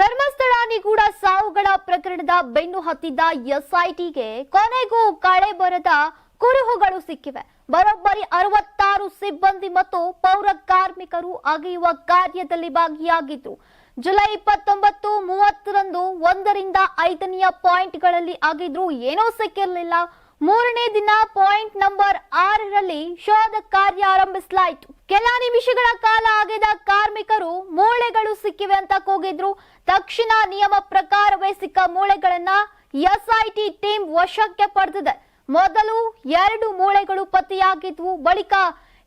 ಧರ್ಮಸ್ಥಳ ನಿಗೂಢ ಸಾವುಗಳ ಪ್ರಕರಣದ ಬೆನ್ನು ಹತ್ತಿದ್ದ ಎಸ್ಐಟಿಗೆ ಕೊನೆಗೂ ಕಳೆ ಬರದ ಕುರುಹುಗಳು ಸಿಕ್ಕಿವೆ. ಬರೋಬ್ಬರಿ ಅರವತ್ತಾರು ಸಿಬ್ಬಂದಿ ಮತ್ತು ಪೌರ ಕಾರ್ಮಿಕರು ಅಗೆಯುವ ಕಾರ್ಯದಲ್ಲಿ ಭಾಗಿಯಾಗಿದ್ರು ಜುಲೈ ಇಪ್ಪತ್ತೊಂಬತ್ತು ಮೂವತ್ತರಂದು ಒಂದರಿಂದ ಐದನೆಯ ಪಾಯಿಂಟ್ಗಳಲ್ಲಿ ಆಗಿದ್ರು ಏನೂ ಸಿಕ್ಕಿರಲಿಲ್ಲ. ಮೂರನೇ ದಿನ ಪಾಯಿಂಟ್ ನಂಬರ್ ಆರರಲ್ಲಿ ಶೋಧ ಕಾರ್ಯ ಆರಂಭಿಸಲಾಯಿತು. ಕೆಲ ನಿಮಿಷಗಳ ಕಾಲ ಆಗಿದ ಕಾರ್ಮಿಕರು ಮೂಳೆಗಳು ಸಿಕ್ಕಿವೆ ಅಂತ ಕೂಗಿದ್ರು. ತಕ್ಷಣ ನಿಯಮ ಪ್ರಕಾರವೇ ಸಿಕ್ಕ ಮೂಳೆಗಳನ್ನ ಎಸ್ಐಟಿ ಟೀಮ್ ವಶಕ್ಕೆ ಪಡೆದಿದೆ. ಮೊದಲು ಎರಡು ಮೂಳೆಗಳು ಪತ್ತೆಯಾಗಿದ್ವು, ಬಳಿಕ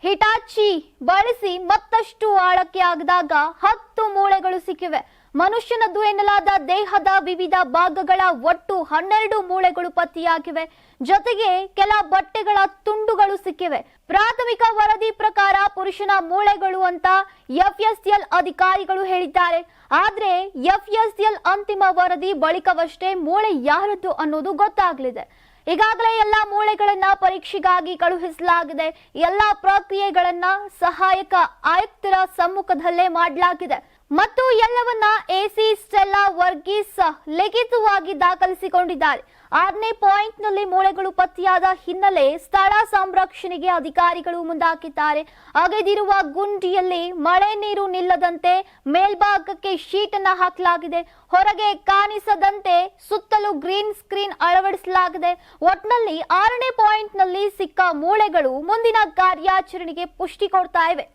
ಹಿಟಾಚಿ ಬಳಸಿ ಮತ್ತಷ್ಟು ಆಳಕ್ಕೆ ಆಗದಾಗ ಹತ್ತು ಮೂಳೆಗಳು ಸಿಕ್ಕಿವೆ. ಮನುಷ್ಯನದ್ದು ಎನ್ನಲಾದ ದೇಹದ ವಿವಿಧ ಭಾಗಗಳ ಒಟ್ಟು ಹನ್ನೆರಡು ಮೂಳೆಗಳು ಪತ್ತೆಯಾಗಿವೆ. ಜೊತೆಗೆ ಕೆಲ ಬಟ್ಟೆಗಳ ತುಂಡುಗಳು ಸಿಕ್ಕಿವೆ. ಪ್ರಾಥಮಿಕ ವರದಿ ಪ್ರಕಾರ ಪುರುಷನ ಮೂಳೆಗಳು ಅಂತ ಎಫ್ಎಸ್ಎಲ್ ಅಧಿಕಾರಿಗಳು ಹೇಳಿದ್ದಾರೆ. ಆದ್ರೆ ಎಲ್ ಅಂತಿಮ ವರದಿ ಬಳಿಕವಷ್ಟೇ ಮೂಳೆ ಯಾರದ್ದು ಅನ್ನೋದು ಗೊತ್ತಾಗಲಿದೆ. ಈಗಾಗಲೇ ಎಲ್ಲಾ ಮೂಳೆಗಳನ್ನ ಪರೀಕ್ಷೆಗಾಗಿ ಕಳುಹಿಸಲಾಗಿದೆ. ಎಲ್ಲಾ ಪ್ರಕ್ರಿಯೆಗಳನ್ನ ಸಹಾಯಕ ಆಯುಕ್ತರ ಸಮ್ಮುಖದಲ್ಲೇ ಮಾಡಲಾಗಿದೆ. ಮತ್ತು ಎಲ್ಲವನ್ನ ಎಸಿ ಸ್ಟೆಲ್ಲಾ ವರ್ಗೀಸ್ ಲಿಖಿತವಾಗಿ ದಾಖಲಿಸಿಕೊಂಡಿದ್ದಾರೆ. ಆರನೇ ಪಾಯಿಂಟ್ನಲ್ಲಿ ಮೂಳೆಗಳು ಪತ್ತೆಯಾದ ಹಿನ್ನೆಲೆ ಸ್ಥಳ ಸಂರಕ್ಷಣೆಗೆ ಅಧಿಕಾರಿಗಳು ಮುಂದಾಕಿದ್ದಾರೆ ಅಗೆದಿರುವ ಗುಂಡಿಯಲ್ಲಿ ಮಳೆ ನೀರು ನಿಲ್ಲದಂತೆ ಮೇಲ್ಭಾಗಕ್ಕೆ ಶೀಟ್ ಅನ್ನ ಹಾಕಲಾಗಿದೆ. ಹೊರಗೆ ಕಾಣಿಸದಂತೆ ಸುತ್ತಲೂ ಗ್ರೀನ್ ಸ್ಕ್ರೀನ್ ಅಳವಡಿಸಲಾಗಿದೆ. ಒಟ್ನಲ್ಲಿ ಆರನೇ ಪಾಯಿಂಟ್ನಲ್ಲಿ ಸಿಕ್ಕ ಮೂಳೆಗಳು ಮುಂದಿನ ಕಾರ್ಯಾಚರಣೆಗೆ ಪುಷ್ಟಿ ಕೊಡ್ತಾ ಇವೆ.